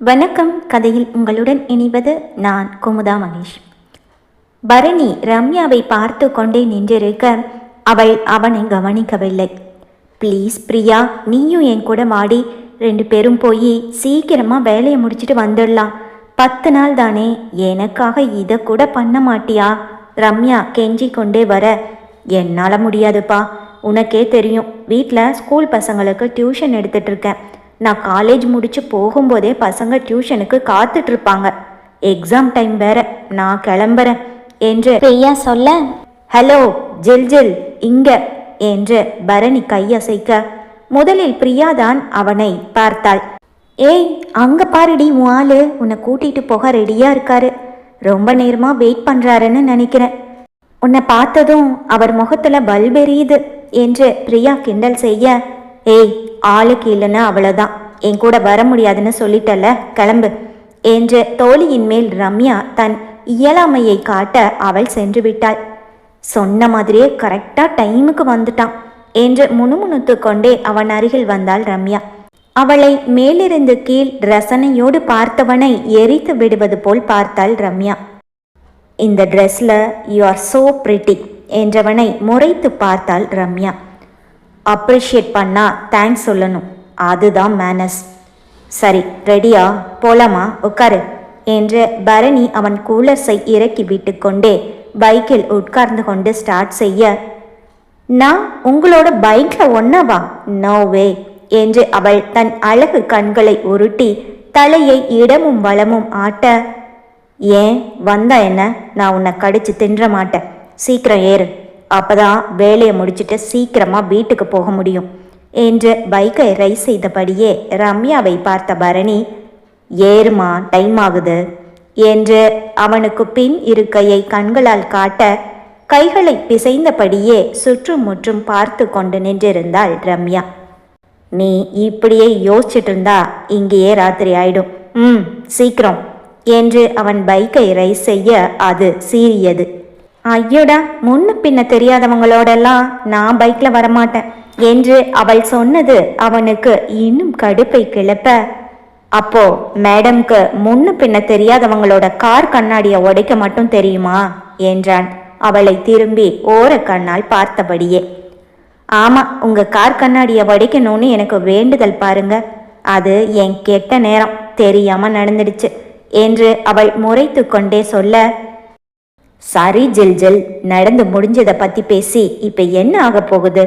வணக்கம். கதையில் உங்களுடன் இணைவது நான் குமுதா மகேஷ். பரணி ரம்யாவை பார்த்து கொண்டே நின்றிருக்க அவள் அவனை கவனிக்கவில்லை. ப்ளீஸ் பிரியா நீயும் என் கூட மாடி ரெண்டு பேரும் போய் சீக்கிரமாக வேலையை முடிச்சிட்டு வந்துடலாம். பத்து நாள் தானே. எனக்காக இதை கூட பண்ண மாட்டியா? ரம்யா கெஞ்சி கொண்டே வர என்னால் முடியாதுப்பா. உனக்கே தெரியும். வீட்டில் ஸ்கூல் பசங்களுக்கு டியூஷன் எடுத்துட்ருக்கேன் நான் காலேஜ் முடிச்சு போகும்போதே பசங்க டியூஷனுக்கு காத்துட்டு இருப்பாங்க எக்ஸாம் டைம் வேற. நான் கிளம்புறேன். என்று பிரியா சொல்ல ஹலோ ஜில் ஜில் இங்க என்று பரணி கையசைக்க. முதலில் பிரியாதான் அவனை பார்த்தாள். ஏய் அங்க பாருடி உன் ஆளு. உன்னை கூட்டிட்டு போக ரெடியா இருக்காரு. ரொம்ப நேரமா வெயிட் பண்றாருன்னு நினைக்கிறேன். உன்னை பார்த்ததும் அவர் முகத்துல பல்பெரியுது என்று பிரியா கிண்டல் செய்ய. ஏய் ஆளுக்கு இல்லைன்னா அவ்வளோதான் என் கூட வர முடியாதுன்னு சொல்லிட்டல கிளம்பு. என்று தோழியின் மேல் ரம்யா தன் இயலாமையை காட்ட அவள் சென்று விட்டாள். சொன்ன மாதிரியே கரெக்டாக டைமுக்கு வந்துட்டான் என்று முணுமுணுத்து கொண்டே அவன் அருகில் வந்தாள் ரம்யா. அவளை மேலிருந்து கீழ் ரசனையோடு பார்த்தவனை எரித்து விடுவது போல் பார்த்தாள் ரம்யா. இந்த ட்ரெஸ்ல யூ ஆர் சோ பிரிட்டி என்றவனை முறைத்து பார்த்தாள் ரம்யா. அப்ரிஷியேட் பண்ணால் தேங்க்ஸ் சொல்லணும். அதுதான் மேனஸ். சரி ரெடியா? போலாமா? உட்காரு. என்று பரணி அவன் கூலர்ஸை இறக்கி விட்டு கொண்டே பைக்கில் உட்கார்ந்து கொண்டு ஸ்டார்ட் செய்ய நான் உங்களோட பைக்கில் ஒன்னவா? நோ வே என்று அவள் தன் அழகு கண்களை உருட்டி தலையை இடமும் வளமும் ஆட்ட ஏன்? வந்தா என்ன? நான் உன்னை கடிச்சு தின்ற மாட்டேன் சீக்கிரம் ஏறு. அப்பதான் வேலையை முடிச்சிட்டு சீக்கிரமா வீட்டுக்கு போக முடியும் என்று பைக்கை ரைஸ் செய்தபடியே ரம்யாவை பார்த்த பரணி ஏறுமா டைம் ஆகுது என்று அவனுக்கு பின் இருக்கையை கண்களால் காட்ட கைகளை பிசைந்தபடியே சுற்றும் முற்றும் பார்த்து கொண்டு நின்றிருந்தாள் ரம்யா. நீ இப்படியே யோசிச்சுட்டு இருந்தா இங்கேயே ராத்திரி ஆயிடும். ம் சீக்கிரம் என்று அவன் பைக்கை ரைஸ் செய்ய அது சீறியது. ஐயோடா முன்ன பின்ன தெரியாதவங்களோடெல்லாம் நான் பைக்ல வரமாட்டேன் என்று அவள் சொன்னது அவனுக்கு இன்னும் கடுப்பை கிளப்ப. அப்போ மேடம்க்கு முன்ன பின்ன தெரியாதவங்களோட கார் கண்ணாடியை உடைக்க மட்டும் தெரியுமா? என்றான். அவளை திரும்பி ஓர கண்ணால் பார்த்தபடியே. ஆமா உங்க கார் கண்ணாடியை உடைக்கணும்னு எனக்கு வேண்டுதல் பாருங்க. அது என் கெட்ட நேரம் தெரியாம நடந்துடுச்சு என்று அவள் முறைத்து கொண்டே சொல்ல சரி ஜில் ஜில். நடந்து முடிஞ்சதை பத்தி பேசி இப்ப என்ன ஆக போகுது?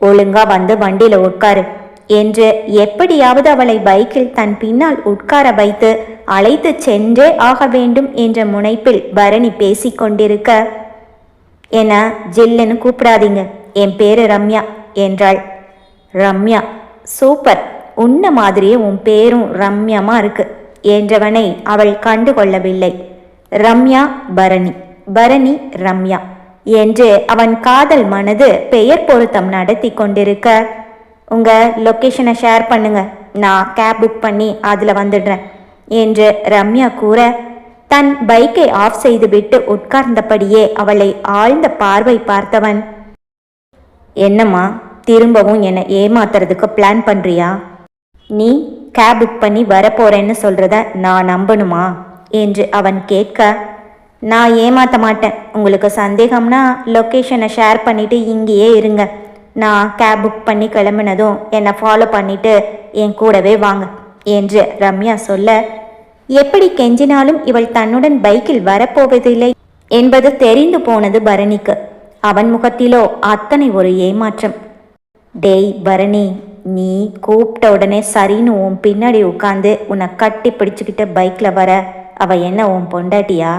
ஒழுங்கா வந்து வண்டியில உட்காரு என்று எப்படியாவது அவளை பைக்கில் தன் பின்னால் உட்கார வைத்து அழைத்து சென்றே ஆக வேண்டும் என்ற முனைப்பில் பரணி பேசி கொண்டிருக்க என ஜில்லுன்னு கூப்பிடாதீங்க. என் பேரு ரம்யா என்றாள். ரம்யா சூப்பர். உன்ன மாதிரியே உன் பேரும் ரம்யமா இருக்கு என்றவனை அவள் கண்டு கொள்ளவில்லை ரம்யா பரணி. பரணி ரம்யா என்று அவன் காதல் மனது பெயர் பொருத்தம் நடத்தி கொண்டிருக்க. உங்க லொக்கேஷனை ஷேர் பண்ணுங்க. நான் கேப் புக் பண்ணி அதில் வந்துடுறேன் என்று ரம்யா கூற தன் பைக்கை ஆஃப் செய்துவிட்டு உட்கார்ந்தபடியே அவளை ஆழ்ந்த பார்வை பார்த்தவன். என்னம்மா திரும்பவும் என்னை ஏமாத்துறதுக்கு பிளான் பண்ணுறியா நீ கேப் புக் பண்ணி வரப்போறேன்னு சொல்கிறத நான் நம்பணுமா? என்று அவன் கேட்க நான் ஏமாற்ற மாட்டேன். உங்களுக்கு சந்தேகம்னா லொக்கேஷனை ஷேர் பண்ணிட்டு இங்கேயே இருங்க. நான் கேப் புக் பண்ணி கிளம்பினதும் என்னை ஃபாலோ பண்ணிட்டு என் கூடவே வாங்க என்று ரம்யா சொல்ல எப்படி கெஞ்சினாலும் இவள் தன்னுடன் பைக்கில் வரப்போவதில்லை? என்பது தெரிந்து போனது பரணிக்கு. அவன் முகத்திலோ அத்தனை ஒரு ஏமாற்றம். டேய் பரணி நீ கூப்பிட்ட உடனே சரின்னு உன் பின்னாடி உட்காந்து உன்னை கட்டி பிடிச்சுக்கிட்டு பைக்கில் வர. அவள் என்ன உன் பொண்டாட்டியா?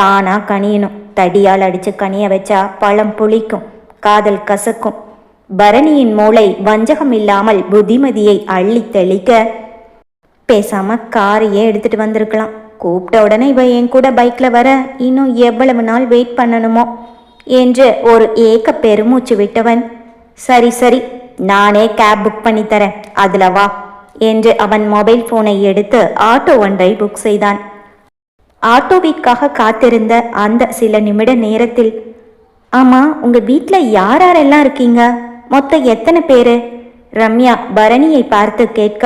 தானாக கனியணும். தடியால் அடித்து கனிய வச்சா பழம் புளிக்கும் காதல் கசக்கும். பரணியின் மூளை வஞ்சகம் இல்லாமல் புத்திமதியை அள்ளி தெளிக்க பேசாம காரையே எடுத்துட்டு வந்திருக்கலாம். கூப்பிட்ட உடனே இவ என் கூட பைக்ல வர இன்னும் எவ்வளவு நாள் வெயிட் பண்ணணுமோ என்று ஒரு ஏக்க பெருமூச்சு விட்டவன். சரி சரி நானே கேப் புக் பண்ணி தரேன் அதுல வா என்று அவன் மொபைல் போனை எடுத்து ஆட்டோ ஒன்றை புக் செய்தான். ஆட்டோவிற்காக காத்திருந்த அந்த சில நிமிட நேரத்தில் ஆமாம் உங்கள் வீட்டில் யார் யாரெல்லாம் இருக்கீங்க? மொத்தம் எத்தனை பேர்? ரம்யா பரணியை பார்த்து கேட்க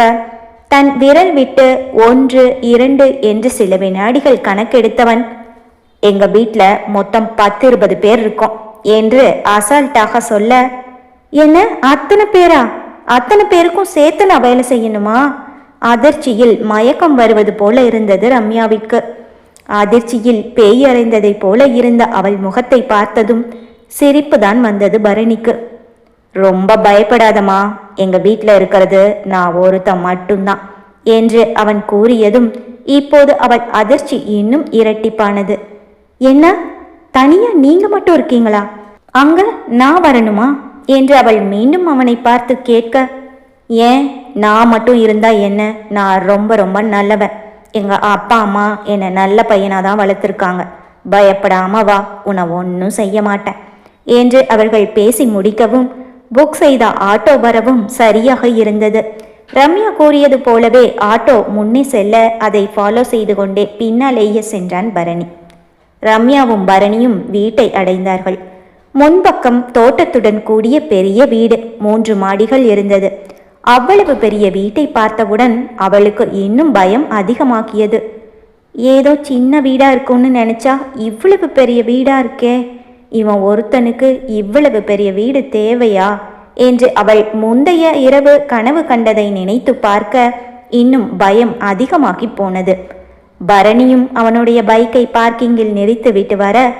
தன் விரல் விட்டு ஒன்று இரண்டு என்று சில வினாடிகள் கணக்கெடுத்தவன். எங்கள் வீட்டில் மொத்தம் பத்து இருபது பேர் இருக்கோம் என்று அசால்ட்டாக சொல்ல என்ன அத்தனை பேரா? அத்தனை பேருக்கும் சேர்த்து நான் வேலை செய்யணுமா? அதிர்ச்சியில் மயக்கம் வருவது போல இருந்தது ரம்யாவிற்கு. அதிர்ச்சியில் பேயறைந்ததைப் போல இருந்த அவள் முகத்தை பார்த்ததும் சிரிப்புதான் வந்தது பரணிக்கு. ரொம்ப பயப்படாதம்மா. எங்க வீட்டில் இருக்கிறது நான் ஒருத்தன் மட்டும்தான் என்று அவன் கூறியதும் இப்போது அவள் அதிர்ச்சி இன்னும் இரட்டிப்பானது. என்ன? தனியா நீங்க மட்டும் இருக்கீங்களா? அங்க நான் வரணுமா? என்று அவள் மீண்டும் அவனை பார்த்து கேட்க ஏன்? நான் மட்டும் இருந்தா என்ன? நான் ரொம்ப ரொம்ப நல்லவன். எங்கள் அப்பா அம்மா என்னை நல்ல பையனாக தான் வளர்த்துருக்காங்க. பயப்படாம வா உன்னை ஒன்றும் செய்ய மாட்டேன். என்று அவர்கள் பேசி முடிக்கவும் புக் செய்த ஆட்டோ வரவும் சரியாக இருந்தது. ரம்யா கூறியது போலவே ஆட்டோ முன்னே செல்ல அதை ஃபாலோ செய்து கொண்டே பின்னாலேயே சென்றான் பரணி. ரம்யாவும் பரணியும் வீட்டை அடைந்தார்கள். முன்பக்கம் தோட்டத்துடன் கூடிய பெரிய வீடு மூன்று மாடிகள் இருந்தது. அவ்வளவு பெரிய வீட்டை பார்த்தவுடன் அவளுக்கு இன்னும் பயம் அதிகமாக்கியது ஏதோ சின்ன வீடா இருக்கும்னு நினைச்சா இவ்வளவு பெரிய வீடா இருக்கே? இவன் ஒருத்தனுக்கு இவ்வளவு பெரிய வீடு தேவையா? என்று அவள் முந்தைய இரவு கனவு கண்டதை நினைத்து பார்க்க இன்னும் பயம் அதிகமாகி போனது. பரணியும் அவனுடைய பைக்கை பார்க்கிங்கில் நிறுத்திவிட்டு வர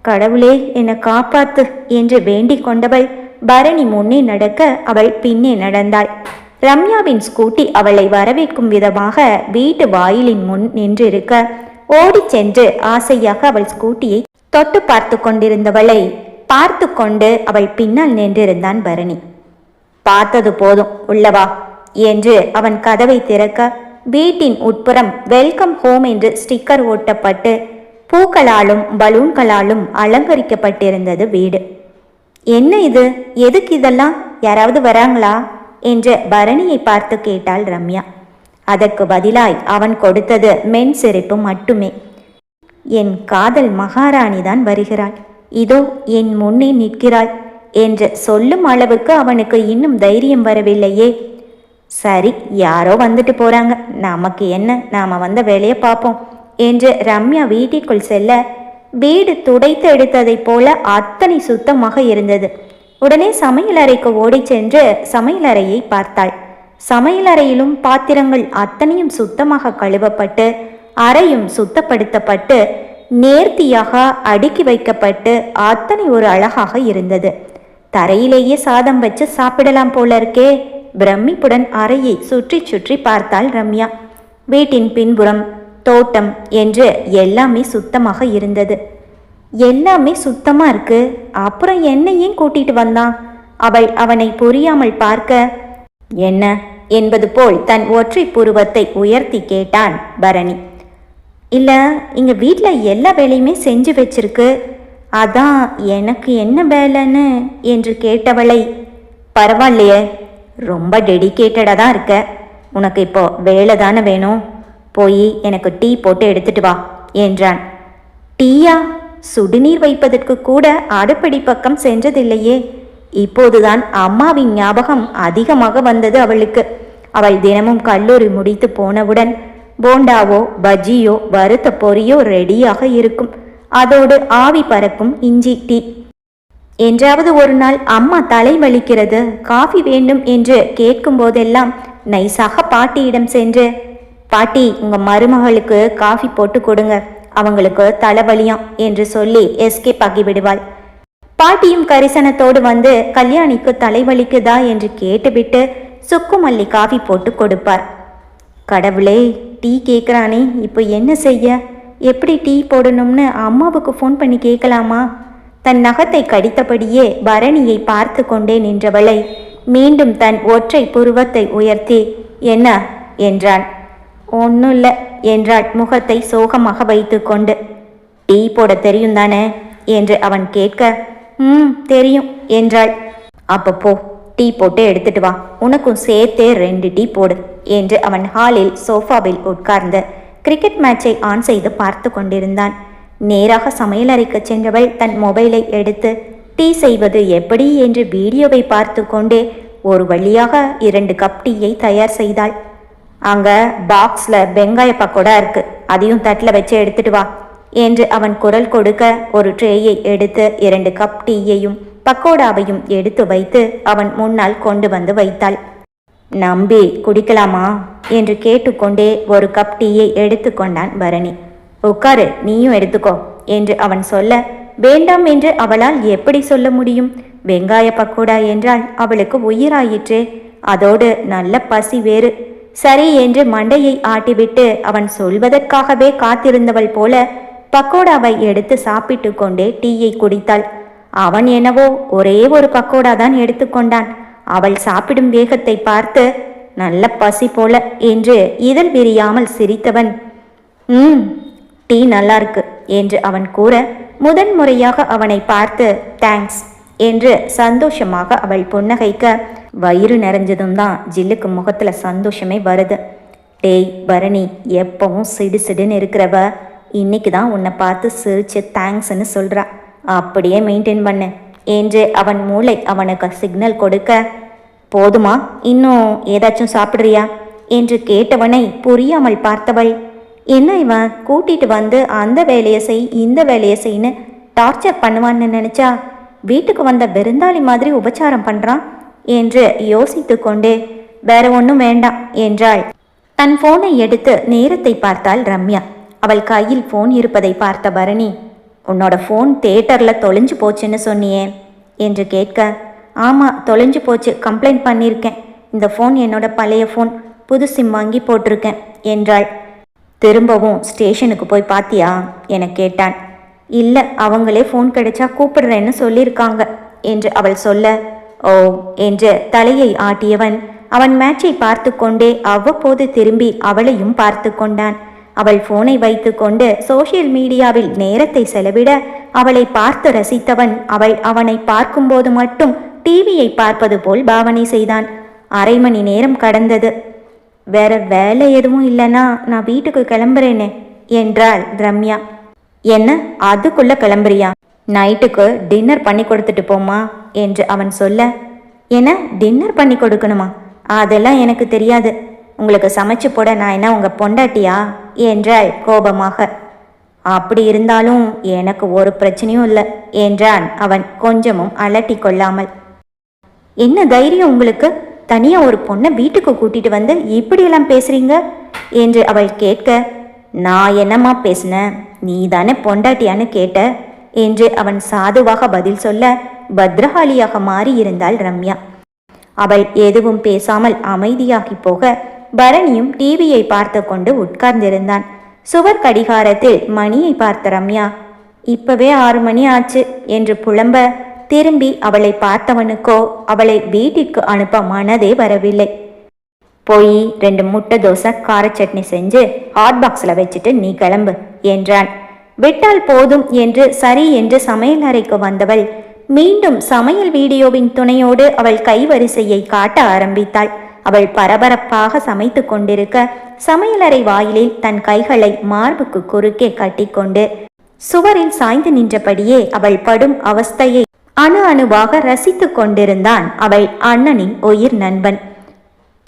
கடவுளே என்னை காப்பாத்து என்று வேண்டிக் கொண்டவள் பரணி முன்னே நடக்க அவள் பின்னே நடந்தாள். ரம்யாவின் ஸ்கூட்டி அவளை வரவேற்கும் விதமாக வீட்டு வாயிலின் முன் நின்றிருக்க ஓடிச் சென்று ஆசையாக அவள் ஸ்கூட்டியை தொட்டு பார்த்து கொண்டிருந்தவளை பார்த்து கொண்டு அவள் பின்னால் நின்றிருந்தான் பரணி. பார்த்தது போதும் உள்ளவா என்று அவன் கதவை திறக்க வீட்டின் உட்புறம் வெல்கம் ஹோம் என்று ஸ்டிக்கர் ஓட்டப்பட்டு பூக்களாலும் பலூன்களாலும் அலங்கரிக்கப்பட்டிருந்தது வீடு. என்ன இது? எதுக்கு இதெல்லாம்? யாராவது வராங்களா? என்று பரணியை பார்த்து கேட்டாள் ரம்யா. அதற்கு பதிலாய் அவன் கொடுத்தது மென் சிரிப்பு மட்டுமே. என் காதல் மகாராணி தான் வருகிறாள். இதோ என் முன்னே நிற்கிறாள் என்று சொல்லும் அளவுக்கு அவனுக்கு இன்னும் தைரியம் வரவில்லையே. சரி யாரோ வந்துட்டு போறாங்க. நமக்கு என்ன? நாம வந்த வேலையை பார்ப்போம் என்று ரம்யா வீட்டிற்குள் செல்ல வீடு துடைத்து எடுத்ததைப் போல அத்தனை சுத்தமாக இருந்தது. உடனே சமையலறைக்கு ஓடிச் சென்று சமையலறையை பார்த்தாள். சமையலறையிலும் பாத்திரங்கள் அத்தனையும் சுத்தமாக கழுவப்பட்டு அறையும் சுத்தப்படுத்தப்பட்டு நேர்த்தியாக அடுக்கி வைக்கப்பட்டு அத்தனை ஒரு அழகாக இருந்தது. தரையிலேயே சாதம் வச்சு சாப்பிடலாம் போல இருக்கே பிரமிப்புடன் அறையை சுற்றி சுற்றி பார்த்தாள் ரம்யா. வீட்டின் பின்புறம் தோட்டம் என்று எல்லாமே சுத்தமாக இருந்தது. எல்லாமே சுத்தமாக இருக்கு. அப்புறம் என்னையும் கூட்டிட்டு வந்தான் அவள் அவனை புரியாமல் பார்க்க என்ன? என்பது போல் தன் ஒற்றை புருவத்தை உயர்த்தி கேட்டான் பரணி. இல்லை இங்கே வீட்டில் எல்லா வேலையுமே செஞ்சு வச்சிருக்கு. அதான் எனக்கு என்ன வேலைன்னு? என்று கேட்டவளை பரவாயில்லையே ரொம்ப டெடிகேட்டடாக தான் இருக்க. உனக்கு இப்போ வேலை தானே வேணும்? போய் எனக்கு டீ போட்டு எடுத்துட்டு வா என்றான். டீயா? சுடுநீர் வைப்பதற்கு கூட அடுப்படி பக்கம் சென்றதில்லையே. இப்போதுதான் அம்மாவின் ஞாபகம் அதிகமாக வந்தது அவளுக்கு. அவள் தினமும் கல்லூரி முடித்து போனவுடன் போண்டாவோ பஜ்ஜியோ வறுத்த பொரியோ ரெடியாக இருக்கும். அதோடு ஆவி பறக்கும் இஞ்சி டீ. என்றாவது ஒரு நாள் அம்மா தலை வலிக்கிறது. காஃபி வேண்டும் என்று கேட்கும் போதெல்லாம் நைஸாக பாட்டியிடம் சென்று பாட்டி உங்க மருமகளுக்கு காஃபி போட்டு கொடுங்க. அவங்களுக்கு தலைவலியாம் என்று சொல்லி எஸ்கேப் ஆகிவிடுவாள். பாட்டியும் கரிசனத்தோடு வந்து கல்யாணிக்கு தலைவலிக்குதா என்று கேட்டுவிட்டு சுக்குமல்லி காஃபி போட்டு கொடுப்பார். கடவுளே டீ கேட்குறானே இப்போ என்ன செய்ய? எப்படி டீ போடணும்னு அம்மாவுக்கு ஃபோன் பண்ணி கேட்கலாமா தன் நகத்தை கடித்தபடியே பரணியை பார்த்து கொண்டே நின்றவளை மீண்டும் தன் ஒற்றை புருவத்தை உயர்த்தி என்ன? என்றான். ஒன்றும் இல்லை என்றாள் முகத்தை சோகமாக வைத்துக்கொண்டு. டீ போட தெரியும் தானே? என்று அவன் கேட்க ம் தெரியும் என்றாள். அப்போ போ டீ போட்டு எடுத்துட்டு வா. உனக்கும் சேர்த்தே ரெண்டு டீ போடு என்று அவன் ஹாலில் சோஃபாவில் உட்கார்ந்து கிரிக்கெட் மேட்சை ஆன் செய்து பார்த்து கொண்டிருந்தான். நேராக சமையலறைக்கு சென்றவள் தன் மொபைலை எடுத்து டீ செய்வது எப்படி? என்று வீடியோவை பார்த்து கொண்டே ஒரு வழியாக இரண்டு கப் டீயை தயார் செய்தாள். அங்க பாக்ஸ்ல வெங்காய பக்கோடா இருக்கு. அதையும் தட்டில் வச்சு எடுத்துட்டு வா. என்று அவன் குரல் கொடுக்க ஒரு ட்ரேயை எடுத்து இரண்டு கப் டீயையும் பக்கோடாவையும் எடுத்து வைத்து அவன் முன்னால் கொண்டு வந்து வைத்தாள். நம்பி குடிக்கலாமா? என்று கேட்டுக்கொண்டே ஒரு கப் டீயை எடுத்துக்கொண்டான் பரணி. உட்காரு நீயும் எடுத்துக்கோ என்று அவன் சொல்ல. வேண்டாம் என்று அவளால் எப்படி சொல்ல முடியும்? வெங்காய பக்கோடா என்றால் அவளுக்கு உயிராயிற்றே. அதோடு நல்ல பசி வேறு. சரி என்று மண்டையை ஆட்டிவிட்டு அவன் சொல்வதற்காகவே காத்திருந்தவள் போல பக்கோடாவை எடுத்து சாப்பிட்டு கொண்டே டீயை குடித்தாள். அவன் என்னவோ ஒரே ஒரு பக்கோடா தான் எடுத்துக்கொண்டான் அவள் சாப்பிடும் வேகத்தை பார்த்து நல்ல பசி போல என்று இதழ் விரியாமல் சிரித்தவன் ம் டீ நல்லா இருக்கு என்று அவன் கூற முதன்முறையாக அவனை பார்த்து தேங்க்ஸ். என்று சந்தோஷமாக அவள் புன்னகைக்க வயிறு நிறைஞ்சதும் தான் ஜில்லுக்கு முகத்துல சந்தோஷமே வருது. டேய் பரணி எப்பவும் சிடு சிடுன்னு இருக்கிறவ இன்னைக்கு தான் உன்னை பார்த்து சிரிச்சு தேங்க்ஸ்னு சொல்றா. அப்படியே மெயின்டைன் பண்ணு என்று அவன் மூளை அவனுக்கு சிக்னல் கொடுக்க. போதுமா? இன்னும் ஏதாச்சும் சாப்பிட்றியா? என்று கேட்டவனை புரியாமல் பார்த்தவள். என்ன இவன்? கூட்டிட்டு வந்து அந்த வேலையை செய் இந்த வேலையை செய்ன்னு டார்ச்சர் பண்ணுவான்னு நினைச்சா? வீட்டுக்கு வந்த பெருந்தாளி மாதிரி உபச்சாரம் பண்றான் என்று யோசித்து கொண்டே வேற ஒன்றும் வேண்டாம் என்றாள். தன் போனை எடுத்து நேரத்தை பார்த்தாள் ரம்யா. அவள் கையில் ஃபோன் இருப்பதை பார்த்த பரணி உன்னோட ஃபோன் தேட்டரில் தொலைஞ்சு போச்சுன்னு சொன்னியே என்று கேட்க ஆமாம் தொலைஞ்சு போச்சு கம்ப்ளைண்ட் பண்ணியிருக்கேன் இந்த ஃபோன் என்னோட பழைய ஃபோன் புது சிம் வாங்கி போட்டிருக்கேன் என்றாள். திரும்பவும் ஸ்டேஷனுக்கு போய் பாத்தியா? என கேட்டான். இல்லை அவங்களே ஃபோன் கிடைச்சா கூப்பிடுறேன்னு சொல்லியிருக்காங்க என்று அவள் சொல்ல ஓ என்று தலையை ஆட்டியவன் அவன் மேட்சை பார்த்து கொண்டே அவ்வப்போது திரும்பி அவளையும் பார்த்து கொண்டான். அவள் போனை வைத்துக்கொண்டு சோஷியல் மீடியாவில் நேரத்தை செலவிட அவளை பார்த்து ரசித்தவன் அவள் அவனை பார்க்கும்போது மட்டும் டிவியை பார்ப்பது போல் பாவனை செய்தான். அரை மணி நேரம் கடந்தது. வேற வேலை எதுவும் இல்லைன்னா நான் வீட்டுக்கு கிளம்புறேனே என்றாள் ரம்யா. என்ன அதுக்குள்ள கிளம்புறியா? நைட்டுக்கு டின்னர் பண்ணி கொடுத்துட்டு போமா என்று அவன் சொல்ல. என்ன டின்னர் பண்ணி கொடுக்கணுமா? அதெல்லாம் எனக்கு தெரியாது. உங்களுக்கு சமைச்சு போட நான் என்ன உங்க பொண்டாட்டியா? என்றாள் கோபமாக. அப்படி இருந்தாலும் எனக்கு ஒரு பிரச்சனையும் இல்லை என்றான் அவன் கொஞ்சமும் அலட்டி கொள்ளாமல். என்ன தைரியம் உங்களுக்கு? தனியா ஒரு பொண்ணை வீட்டுக்கு கூட்டிட்டு வந்து இப்படியெல்லாம் பேசுறீங்க? என்று அவள் கேட்க. நான் என்னம்மா பேசினேன்? நீ தானே பொண்டாட்டியான்னு கேட்ட என்று அவன் சாதுவாக பதில் சொல்ல பத்ரகாளியாக மாறியிருந்தாள் ரம்யா. அவள் எதுவும் பேசாமல் அமைதியாகி போக பரணியும் டிவியை பார்த்து கொண்டு உட்கார்ந்திருந்தான். சுவர் கடிகாரத்தில் மணியை பார்த்த ரம்யா இப்பவே ஆறு மணி ஆச்சு என்று புலம்ப திரும்பி அவளை பார்த்தவனுக்கோ அவளை வீட்டிற்கு அனுப்ப மனதே வரவில்லை. போய் ரெண்டு முட்டை தோசை கார சட்னி செஞ்சு ஹாட் பாக்ஸில் வச்சுட்டு நீ கிளம்பு என்றான். விட்டால் போதும் என்று சரி என்று சமையல் அறைக்கு வந்தவள் மீண்டும் சமையல் வீடியோவின் துணையோடு அவள் கைவரிசையை காட்ட ஆரம்பித்தாள். அவள் பரபரப்பாக சமைத்து கொண்டிருக்க சமையலறை வாயிலில் தன் கைகளை மார்புக்கு குறுக்கே கட்டிக்கொண்டு சுவரில் சாய்ந்து நின்றபடியே அவள் படும் அவஸ்தையை அணு அணுவாக ரசித்துக் கொண்டிருந்தான் அவள் அண்ணனின் உயிர் நண்பன்.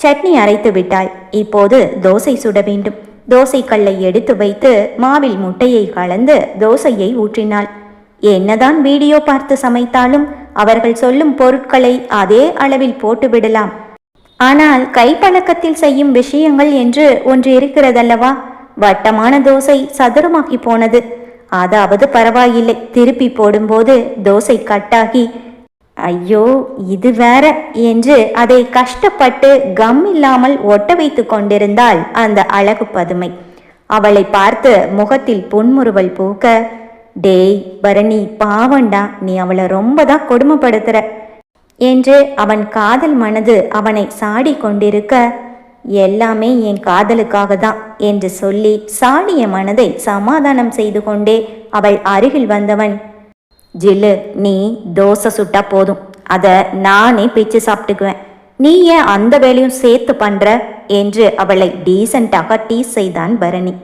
சட்னி அரைத்து விட்டாள் இப்போது தோசை சுட வேண்டும். தோசை கல்லை எடுத்து வைத்து மாவில் முட்டையை கலந்து தோசையை ஊற்றினாள். என்னதான் வீடியோ பார்த்து சமைத்தாலும் அவர்கள் சொல்லும் பொருட்களை அதே அளவில் போட்டு விடலாம். ஆனால் கைப்பழக்கத்தில் செய்யும் விஷயங்கள் என்று ஒன்று இருக்கிறதல்லவா? வட்டமான தோசை சதுரமாகி போனது. அதாவது பரவாயில்லை. திருப்பி போடும்போது தோசை கட்டாகி ஐயோ இது வேற என்று அதை கஷ்டப்பட்டு கம் இல்லாமல் ஒட்ட வைத்து கொண்டிருந்தாள் அந்த அழகு பதுமை. அவளை பார்த்து முகத்தில் புன்முறுவல் பூக்க டேய் பரணி பாவண்டா நீ அவளை ரொம்ப தான் கொடுமைப்படுத்துற? என்று அவன் காதல் மனது அவனை சாடி கொண்டிருக்க எல்லாமே என் காதலுக்காக தான் என்று சொல்லி சாடிய மனதை சமாதானம் செய்து கொண்டே அவள் அருகில் வந்தவன் ஜில்லு நீ தோசை சுட்டா போதும். அதை நானே பிச்சு சாப்பிட்டுக்குவேன். நீ ஏன் அந்த வேலையும் சேர்த்து பண்ற? என்று அவளை டீசெண்டாக டீஸ் செய்தான் பரணி.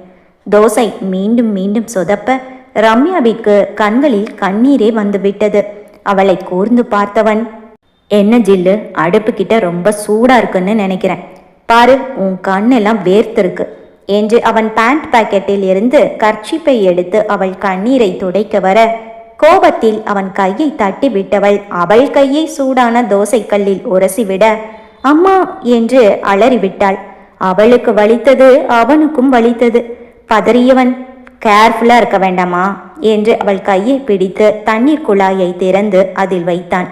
தோசை மீண்டும் மீண்டும் சொதப்ப ரம்யாவிற்கு கண்களில் கண்ணீரே வந்துவிட்டது அவளை கூர்ந்து பார்த்தவன் என்ன ஜில்லு அடுப்பு கிட்ட ரொம்ப சூடா இருக்குன்னு நினைக்கிறேன். பாரு உன் கண்ணெல்லாம் வேர்த்திருக்கு. என்று அவன் பேண்ட் பாக்கெட்டில் இருந்து கர்ச்சிப்பை எடுத்து அவள் கண்ணீரை துடைக்க வர கோபத்தில் அவன் கையை தட்டி விட்டவள் அவள் கையை சூடான தோசைக்கல்லில் உரசிவிட அம்மா என்று அலறிவிட்டாள். அவளுக்கு வலித்தது அவனுக்கும் வலித்தது. பதறியவன் கேர்ஃபுல்லா இருக்க வேண்டாமா? என்று அவள் கையை பிடித்து தண்ணீர் குழாயை திறந்து அதில் வைத்தான்.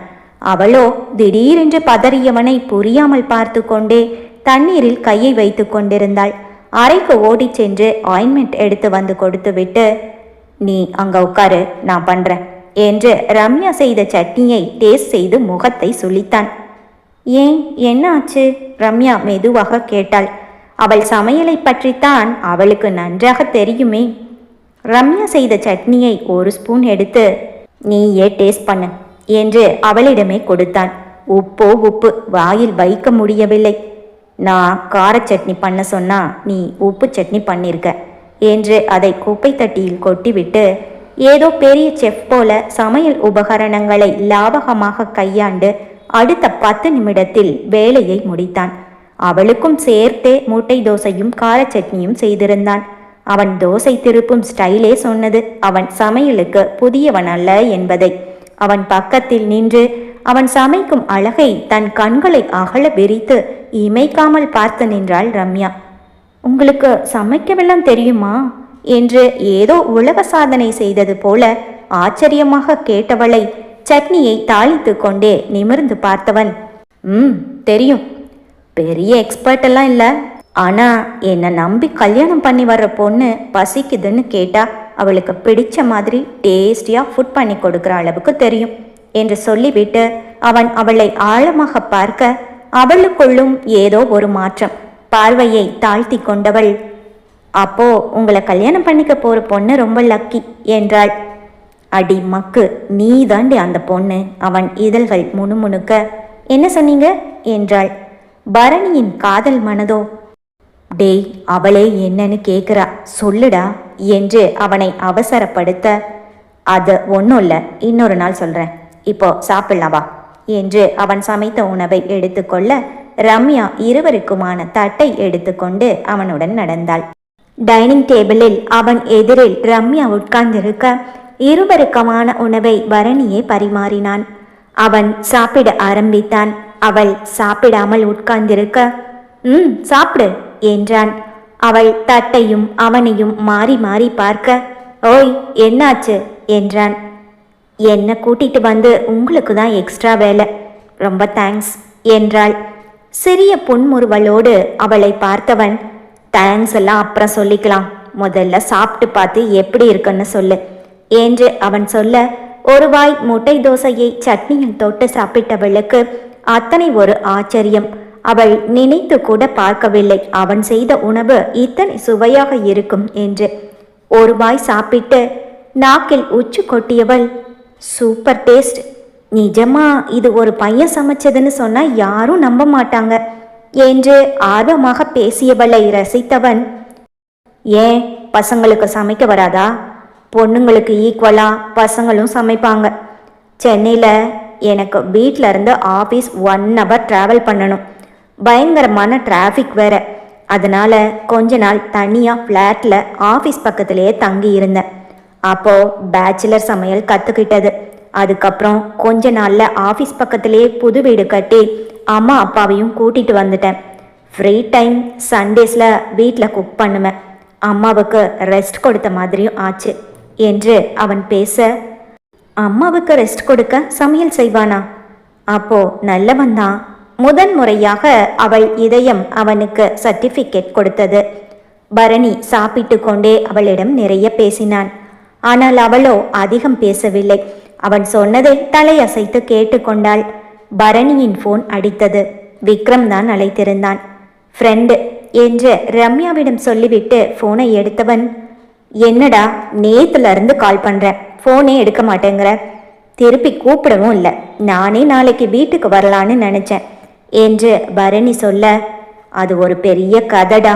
அவளோ திடீரென்று பதறியவனை புரியாமல் பார்த்து கொண்டே தண்ணீரில் கையை வைத்து கொண்டிருந்தாள். அறைக்கு ஓடிச் சென்று ஆயின்மெண்ட் எடுத்து வந்து கொடுத்துவிட்டு நீ அங்க உட்காரு நான் பண்றேன் என்று ரம்யா செய்த சட்னியை டேஸ்ட் செய்து முகத்தை சுளித்தான் ஏன் என்ன ஆச்சு? ரம்யா மெதுவாக கேட்டாள். அவள் சமையலை பற்றித்தான் அவளுக்கு நன்றாக தெரியுமே. ரம்யா செய்த சட்னியை ஒரு ஸ்பூன் எடுத்து நீயே டேஸ்ட் பண்ணு என்று அவளிடமே கொடுத்தான். உப்போ உப்பு வாயில் வைக்க முடியவில்லை. நான் கார சட்னி பண்ண சொன்னா நீ உப்பு சட்னி பண்ணிருக்க. என்று அதை குப்பை தட்டியில் கொட்டிவிட்டு ஏதோ பெரிய செஃப் போல சமையல் உபகரணங்களை லாவகமாக கையாண்டு அடுத்த பத்து நிமிடத்தில் வேலையை முடித்தான். அவளுக்கும் சேர்த்தே முட்டை தோசையும் கார சட்னியும் செய்திருந்தான். அவன் தோசை திருப்பும் ஸ்டைலே சொன்னது அவன் சமையலுக்கு புதியவன் அல்ல என்பதை. அவன் பக்கத்தில் நின்று அவன் சமைக்கும் அழகை தன் கண்களை அகல விரித்து இமைக்காமல் பார்த்து நின்றாள் ரம்யா. உங்களுக்கு சமைக்கவெல்லாம் தெரியுமா? என்று ஏதோ உலக சாதனை செய்தது போல ஆச்சரியமாக கேட்டவளை சட்னியை தாளித்து கொண்டே நிமிர்ந்து பார்த்தவன் ம் தெரியும். பெரிய எக்ஸ்பர்ட் எல்லாம் இல்லை. ஆனா என்னை நம்பி கல்யாணம் பண்ணி வர்ற பொண்ணு பசிக்குதுன்னு கேட்டா அவளுக்கு பிடிச்ச மாதிரி டேஸ்டியா ஃபுட் பண்ணி கொடுக்குற அளவுக்கு தெரியும் என்று சொல்லிவிட்டு அவன் அவளை ஆழமாக பார்க்க அவளுக்குள்ளும் ஏதோ ஒரு மாற்றம். பார்வையை தாழ்த்தி கொண்டவள். அப்போ உங்களை கல்யாணம் பண்ணிக்க போற பொண்ணு ரொம்ப லக்கி என்றாள். அடி மக்கு நீ தாண்டி அந்த பொண்ணு. அவன் இதழ்கள் முணுமுணுக்க என்ன சொன்னீங்க? என்றாள். பரணியின் காதல் மனதோ டேய் அவளே என்னன்னு கேட்குறா சொல்லுடா என்று அவனை அவசரப்படுத்த அது ஒன்றும் இல்லை இன்னொரு நாள் சொல்கிறேன் இப்போ சாப்பிடலாம் வா என்று அவன் சமைத்த உணவை எடுத்துக்கொள்ள ரம்யா இருவருக்குமான தட்டை எடுத்துக்கொண்டு அவனுடன் நடந்தாள். டைனிங் டேபிளில் அவன் எதிரில் ரம்யா உட்கார்ந்திருக்க இருவருக்கமான உணவை பரணியே பரிமாறினான். அவன் சாப்பிட ஆரம்பித்தான். அவள் சாப்பிடாமல் உட்கார்ந்திருக்க ம் சாப்பிடு என்றான். அவள் தட்டையும் அவனையும் மாறி மாறி பார்க்க ஓய் என்னாச்சு? என்றான். என்னை கூட்டிட்டு வந்து உங்களுக்கு தான் எக்ஸ்ட்ரா வேலை. ரொம்ப தேங்க்ஸ் என்றாள். சிறிய புன்முறுவலோடு அவளை பார்த்தவன் தேங்க்ஸ் எல்லாம் அப்புறம் சொல்லிக்கலாம். முதல்ல சாப்பிட்டு பார்த்து எப்படி இருக்குன்னு சொல்லு என்று அவன் சொல்ல ஒரு வாய் முட்டை தோசையை சட்னியில் தொட்டு சாப்பிட்டவளுக்கு அத்தனை ஒரு ஆச்சரியம். அவள் நினைத்து கூட பார்க்கவில்லை. அவன் செய்த உணவு இத்தனை சுவையாக இருக்கும் என்று. ஒரு வாய் சாப்பிட்டு நாக்கில் உச்சு கொட்டியவள் சூப்பர் டேஸ்ட் நிஜமா இது ஒரு பையன் சமைச்சதுன்னு சொன்னா யாரும் நம்ப மாட்டாங்க என்று ஆர்வமாக பேசியவளை ரசித்தவன் ஏன்? பசங்களுக்கு சமைக்க வராதா? பொண்ணுங்களுக்கு ஈக்குவலா பசங்களும் சமைப்பாங்க. சென்னையில் எனக்கு வீட்டில் இருந்து ஆஃபீஸ் ஒன் ஹவர் ட்ராவல் பண்ணணும். பயங்கரமான டிராஃபிக் வேற. அதனால கொஞ்ச நாள் தனியாக ஃப்ளாட்டில் ஆஃபீஸ் பக்கத்திலேயே தங்கி இருந்தேன் அப்போது பேச்சுலர் சமையல் கற்றுக்கிட்டது அதுக்கப்புறம் கொஞ்ச நாளில் ஆஃபீஸ் பக்கத்துலேயே புது வீடு கட்டி அம்மா அப்பாவையும் கூட்டிகிட்டு வந்துட்டேன். ஃப்ரீ டைம் சண்டேஸில் வீட்டில் குக் பண்ணுவேன். அம்மாவுக்கு ரெஸ்ட் கொடுத்த மாதிரியும் ஆச்சு. என்று அவன் பேச அம்மாவுக்கு ரெஸ்ட் கொடுக்க சமையல் செய்வானா? அப்போ நல்லவன் தான். முதன் முறையாக அவள் இதயம் அவனுக்கு சர்டிஃபிகேட் கொடுத்தது. பரணி சாப்பிட்டு கொண்டே அவளிடம் நிறைய பேசினான். ஆனால் அவளோ அதிகம் பேசவில்லை. அவன் சொன்னதை தலையசைத்து கேட்டுக்கொண்டாள். பரணியின் ஃபோன் அடித்தது. விக்ரம் தான் அழைத்திருந்தான். ஃப்ரெண்டு என்று ரம்யாவிடம் சொல்லிவிட்டு ஃபோனை எடுத்தவன் என்னடா நேத்துல இருந்து கால் பண்றேன் ஃபோனே எடுக்க மாட்டேங்கிற. திருப்பி கூப்பிடவும் இல்லை. நானே நாளைக்கு வீட்டுக்கு வரலான்னு நினைச்சேன் என்று பரணி சொல்ல அது ஒரு பெரிய கதடா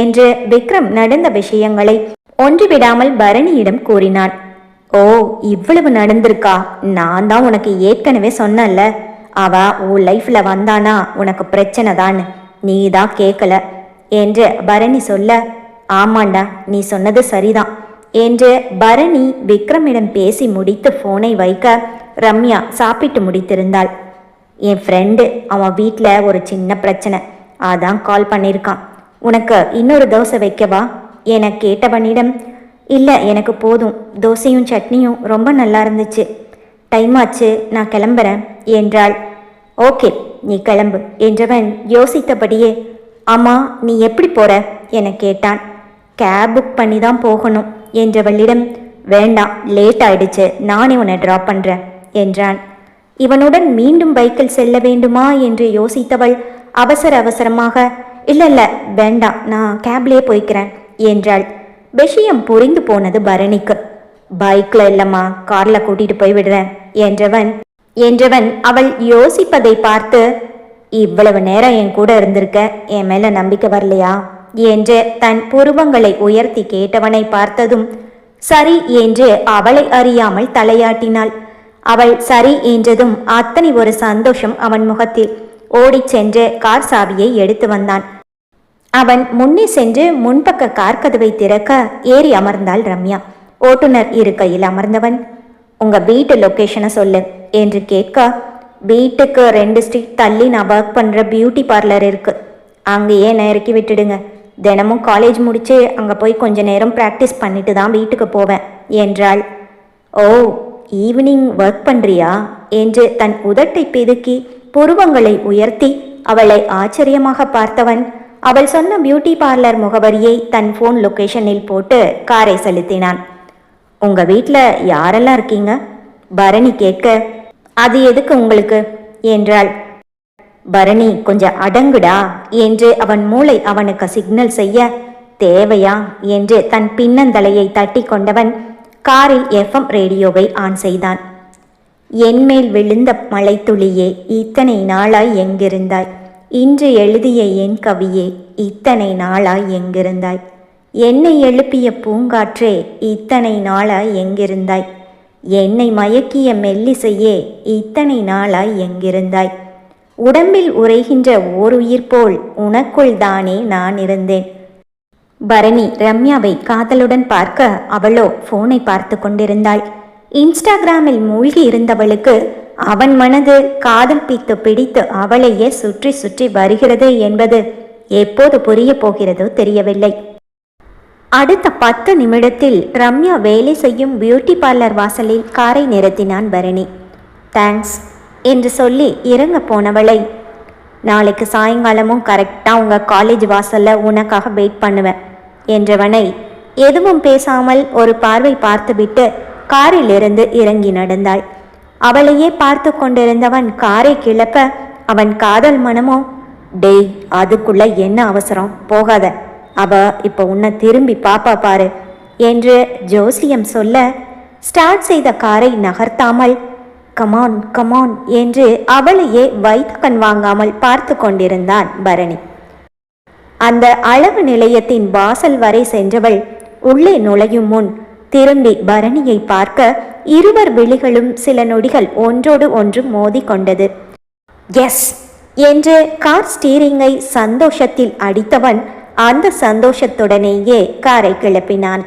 என்று விக்ரம் நடந்த விஷயங்களை ஒன்று விடாமல் பரணியிடம் கூறினான் ஓ இவ்வளவு நடந்திருக்கா? நான் தான் உனக்கு ஏற்கனவே சொன்னேன்ல. அவ உன் லைஃப்ல வந்தானா? உனக்கு பிரச்சனை தான். நீ தான் கேட்கல என்று பரணி சொல்ல ஆமாண்டா நீ சொன்னது சரிதான் என்று பரணி விக்ரமிடம் பேசி முடித்து ஃபோனை வைக்க ரம்யா சாப்பிட்டு முடித்திருந்தாள். என் ஃப்ரெண்டு அவன் வீட்டில் ஒரு சின்ன பிரச்சனை. அதான் கால் பண்ணியிருக்கான் உனக்கு இன்னொரு தோசை வைக்கவா? என கேட்டவனிடம் இல்லை எனக்கு போதும். தோசையும் சட்னியும் ரொம்ப நல்லா இருந்துச்சு டைம் ஆச்சு நான் கிளம்புறேன் என்றாள். ஓகே நீ கிளம்பு என்றவன் யோசித்தபடியே அம்மா நீ எப்படி போற? என கேட்டான். கேப் புக் பண்ணி தான் போகணும் என்றவளிடம் வேண்டாம் லேட் ஆயிடுச்சு நானே உன்னை ட்ராப் பண்ணுறேன் என்றான். இவனுடன் மீண்டும் பைக்கில் செல்ல வேண்டுமா? என்று யோசித்தவள் அவசர அவசரமாக இல்லை இல்லை வேண்டாம் நான் கேப்லேயே போய்க்கிறேன். என்றாள். விஷயம் புரிந்து போனது பரணிக்கு. பைக்ல இல்லம்மா கார்ல கூட்டிட்டு போய் விடுறேன் என்றவன் என்றவன் அவள் யோசிப்பதை பார்த்து இவ்வளவு நேரம் என் கூட இருந்திருக்க என் மேல நம்பிக்கை வரலையா என்று தன் புருவங்களை உயர்த்தி கேட்டவனை பார்த்ததும் சரி என்று அவளை அறியாமல் தலையாட்டினாள். அவள் சரி என்றதும் அத்தனை ஒரு சந்தோஷம் அவன் முகத்தில். ஓடிச் சென்று கார் சாவியை எடுத்து வந்தான். அவன் முன்னே சென்று முன்பக்க கார் கதவை திறக்க ஏறி அமர்ந்தாள் ரம்யா. ஓட்டுநர் இருக்கையில் அமர்ந்தவன் உங்க வீட்டு லொக்கேஷனை சொல்லு என்று கேட்க வீட்டுக்கு ரெண்டு ஸ்ட்ரீட் தள்ளி நான் ஒர்க் பண்ணுற பியூட்டி பார்லர் இருக்கு. அங்கேயே என்னை இறக்கி விட்டுடுங்க. தினமும் காலேஜ் முடிச்சு அங்கே போய் கொஞ்ச நேரம் ப்ராக்டிஸ் பண்ணிட்டு தான் வீட்டுக்கு போவேன் என்றாள். ஓ ஈவினிங் ஒர்க் பண்ணுறியா என்று தன் உதட்டை பிதுக்கி புருவங்களை உயர்த்தி அவளை ஆச்சரியமாக பார்த்தவன் அவள் சொன்ன பியூட்டி பார்லர் முகவரியை தன் ஃபோன் லொக்கேஷனில் போட்டு காரை செலுத்தினான். உங்க வீட்டில் யாரெல்லாம் இருக்கீங்க? பரணி கேட்க அது எதுக்கு உங்களுக்கு? என்றாள். பரணி கொஞ்சம் அடங்குடா என்று அவன் மூளை அவனுக்கு சிக்னல் செய்ய தேவையா? என்று தன் பின்னந்தலையை தட்டி கொண்டவன் காரில் எஃப்எம் ரேடியோவை ஆன் செய்தான். என்மேல் விழுந்த மலைத்துளியே இத்தனை நாளாய் எங்கிருந்தாய்? இன்று எழுதிய என் கவியே இத்தனை நாளாய் எங்கிருந்தாய்? என்னை எழுப்பிய பூங்காற்றே இத்தனை நாளாய் எங்கிருந்தாய்? என்னை மயக்கிய மெல்லிசையே இத்தனை நாளாய் எங்கிருந்தாய்? உடம்பில் உரைகின்ற ஓர் உயிர் போல் உனக்குள் தானே நான் இருந்தேன். பரணி ரம்யாவை காதலுடன் பார்க்க அவளோ ஃபோனை பார்த்து கொண்டிருந்தாள். இன்ஸ்டாகிராமில் மூழ்கி இருந்தவளுக்கு அவன் மனது காதல் பித்து பிடித்து அவளையே சுற்றி சுற்றி வருகிறது என்பது எப்போது புரிய போகிறதோ தெரியவில்லை. அடுத்த பத்து நிமிடத்தில் ரம்யா வேலை செய்யும் பியூட்டி பார்லர் வாசலில் காரை நிறுத்தினான் பரணி. தேங்க்ஸ் என்று சொல்லி இறங்க போனவளை. நாளைக்கு சாயங்காலமும் கரெக்டாக உங்கள் காலேஜ் வாசலில் உனக்காக வெயிட் பண்ணுவேன் என்றவனை எதுவும் பேசாமல் ஒரு பார்வை பார்த்துவிட்டு காரிலிருந்து இறங்கி நடந்தாள். அவளையே பார்த்து கொண்டிருந்தவன் காரை கிளப்ப அவன் காதல் மனமோ டேய் அதுக்குள்ள என்ன அவசரம்? போகாத. அவ இப்போ உன்னை திரும்பி பாப்பா பாரு என்று ஜோசியம் சொல்ல ஸ்டார்ட் செய்த காரை நகர்த்தாமல் கமான் கமான் என்று அவளையே வைத்து கண் வாங்காமல் பார்த்து கொண்டிருந்தான் பரணி. அந்த அளவு நிலையத்தின் வாசல் வரை சென்றவள் உள்ளே நுழையும் முன் திரும்பி பரணியை பார்க்க இருவர் விழிகளும் சில நொடிகள் ஒன்றோடு ஒன்று மோதி கொண்டது எஸ் என்று கார் ஸ்டீரிங்கை சந்தோஷத்தில் அடித்தவன் அந்த சந்தோஷத்துடனேயே காரை கிளப்பினான்.